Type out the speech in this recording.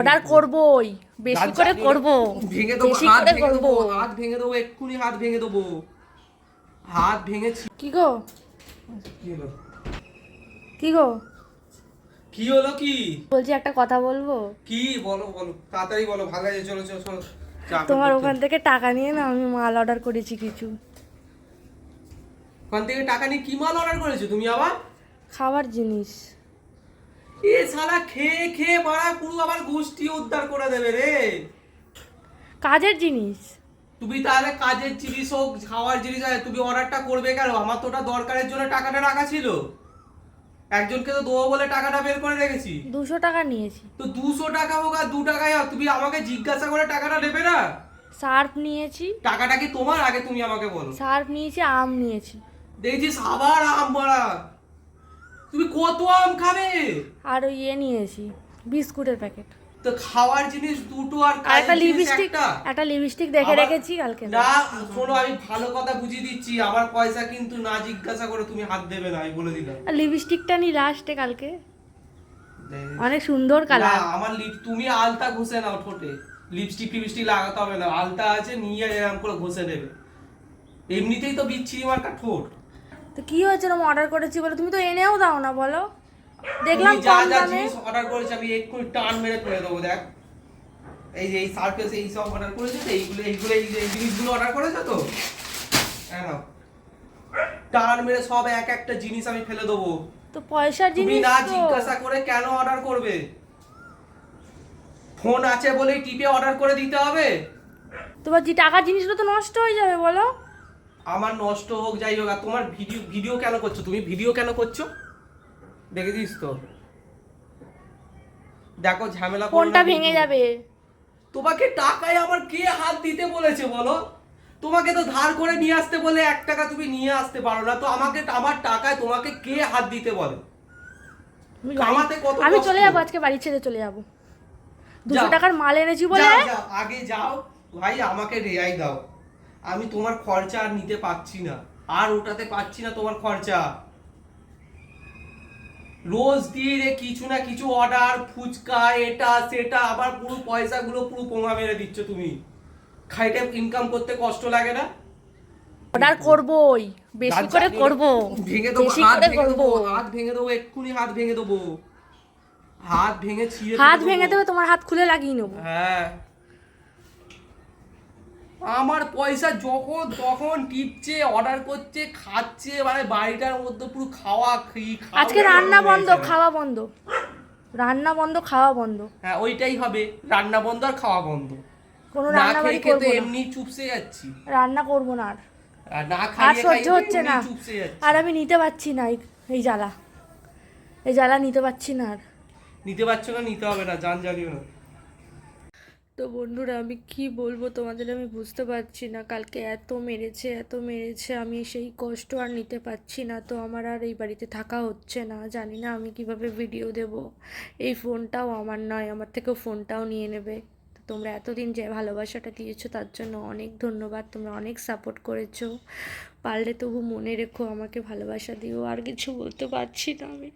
Order করবই বেশি করে করব ভেঙে দেবো বেশি হাত করে ভেঙে করব। দেবো হাত ভেঙে দেবো এক্ষুনি হাত ভেঙে দেবো। হাত ভেঙেছি। কি গো? কি গো? কি হলো কি? বলছি একটা কথা বলব? কি? বলো বলো তাড়াতাড়ি বলো ভালো আছে চলো চলো চলো। তোমার ওখান থেকে টাকা নিয়ে না আমি মাল অর্ডার করেছি কিছু। ওখান থেকে টাকা নিয়ে কি মাল অর্ডার করেছ তুমি আবার? খাবার জিনিস। এ সালা খেয়ে খেয়ে মারা পুরো আবার গোষ্ঠী উদ্ধার করে দেবে রে। কাজের জিনিস। তুমি তাহলে কাজের জিনিস হোক খাওয়ার জিনিস হয় তুমি অর্ডারটা করবে কেন? আমার তো ওটা দরকারের জন্য টাকাটা রাখা ছিল। একজনকে তো দেবো বলে টাকাটা বের করে রেখেছি। দুশো টাকা নিয়েছি। তো দুশো টাকা হোক আর দু টাকাই হোক তুমি আমাকে জিজ্ঞাসা করে টাকাটা নেবে না? সার্ফ নিয়েছি। টাকাটা কি তোমার? আগে তুমি আমাকে বলো। সার্ফ নিয়েছি আম নিয়েছি। দেখছি সাবার আম মারা। তুমি কত আম খাবে? আর ওই ইয়ে নিয়েছি বিস্কুটের প্যাকেট। তো খাওয়ার জিনিস দুটো আর একটা লিপস্টিক একটা? লিপস্টিক দেখে রেখেছি কালকে না শোনো আমি ভালো কথা বুঝিয়ে দিচ্ছি আমার পয়সা কিন্তু না জিজ্ঞাসা করে তুমি হাত দেবে না আমি বলে দিলাম। লিপস্টিকটা নি লাস্টে কালকে? অনেক সুন্দর কালার আমার লিপ তুমি আলতা ঘষে নাও ঠোঁটে। লিপস্টিক ফিপস্টিক লাগাতে হবে না আলতা আছে নিয়ে এরকম করে ঘষে নেবে এমনিতেই তো বিচ্ছিরি মার্কা ঠোঁট। তো কি হয়েছে? এরকম অর্ডার করেছি বলে। তুমি তো এনেও দাও না বলো। দেখলাম তুমি কম দামে। অর্ডার করেছি আমি এক্ষুনি টান মেরে করে দেবো দেখ। এই যে এই সার্ফেস এই সব অর্ডার করেছ তো এইগুলো এইগুলো এই যে জিনিসগুলো অর্ডার করেছ তো? হ্যাঁ। টান মেরে সব এক একটা জিনিস আমি ফেলে দেবো। তো পয়সার তুমি জিনিস না তো। জিজ্ঞাসা করে কেন অর্ডার করবে? ফোন আছে বলেই টিপে অর্ডার করে দিতে হবে। তোমার যে টাকার জিনিসগুলো তো নষ্ট হয়ে যাবে বলো। আমার নষ্ট হোক যাই হোক আর তোমার ভিডিও ভিডিও কেন করছ? তুমি ভিডিও কেন করছ? দেখেছিস তো? দেখো ঝামেলা করো ফোনটা ভেঙে যাবে। তোমাকে টাকায় আমার কে হাত দিতে বলেছে বলো? তোমাকে তো ধার করে নিয়ে আসতে বলে এক টাকা তুমি নিয়ে আসতে পারো না। তো আমাকে আমার টাকায় তোমাকে কে হাত দিতে বলে? কামাতে কত আমি চলে যাব আজকে বাড়ি ছেড়ে চলে যাব। দুশো টাকার মাল এনেছি বলে? আগে যাও। ভাই আমাকে রেয়াই দাও। আমি তোমার খরচা আর নিতে পারছি না। আর ওটাতে পাচ্ছি না তোমার খরচা। রোজ দিয়ে রে কিছু না কিছু অর্ডার ফুচকা এটা সেটা আবার পুরো পয়সাগুলো পুরো পোঙা মেরে দিচ্ছ তুমি। খাইটে ইনকাম করতে কষ্ট লাগে না? অর্ডার করবই বেশি করে করব ভেঙে দেবো হাত ভেঙে দেবো হাত ভেঙে দেবো এক্ষুনি হাত ভেঙে দেবো। হাত ভেঙে ছিঁড়ে হাত ভেঙে। দেবে তোমার হাত খুলে লাগিয়ে নেব। হ্যাঁ। আমার পয়সা যখন তখন টিপছে অর্ডার করছে খাচ্ছে মানে বাড়িটার মধ্যে পুরো খাওয়া খেয়ে আজকে রান্না বন্ধ খাওয়া বন্ধ। রান্না বন্ধ খাওয়া বন্ধ। হ্যাঁ ওইটাই হবে রান্না বন্ধ আর খাওয়া বন্ধ। কোনো রান্না বাড়ি করব এমনি চুপসে যাচ্ছি। রান্না করব না আর। না খাইয়ে সহ্য হচ্ছে না। আর আমি নিতে পারছি না এই- এই জ্বালা। এই জ্বালা নিতে পারছি না আর। নিতে পারছ না নিতে হবে না জান জানিও না। তো বন্ধুরা, আমি কি বলব তোমাদের আমি বুঝতে পারছি না। কালকে এত মেরেছে এত মেরেছে, আমি সেই কষ্ট আর নিতে পারছি না। তো আমার আর এই বাড়িতে থাকা হচ্ছে না। জানি না আমি কীভাবে ভিডিও দেব। এই ফোনটাও আমার নয়, আমার থেকেও ফোনটাও নিয়ে নেবে। তো তোমরা এতদিন যে ভালোবাসাটা দিয়েছ, তার জন্য অনেক ধন্যবাদ। তোমরা অনেক সাপোর্ট করেছ। পারলে তবু মনে রেখো, আমাকে ভালোবাসা দিও। আর কিছু বলতে পারছি না আমি।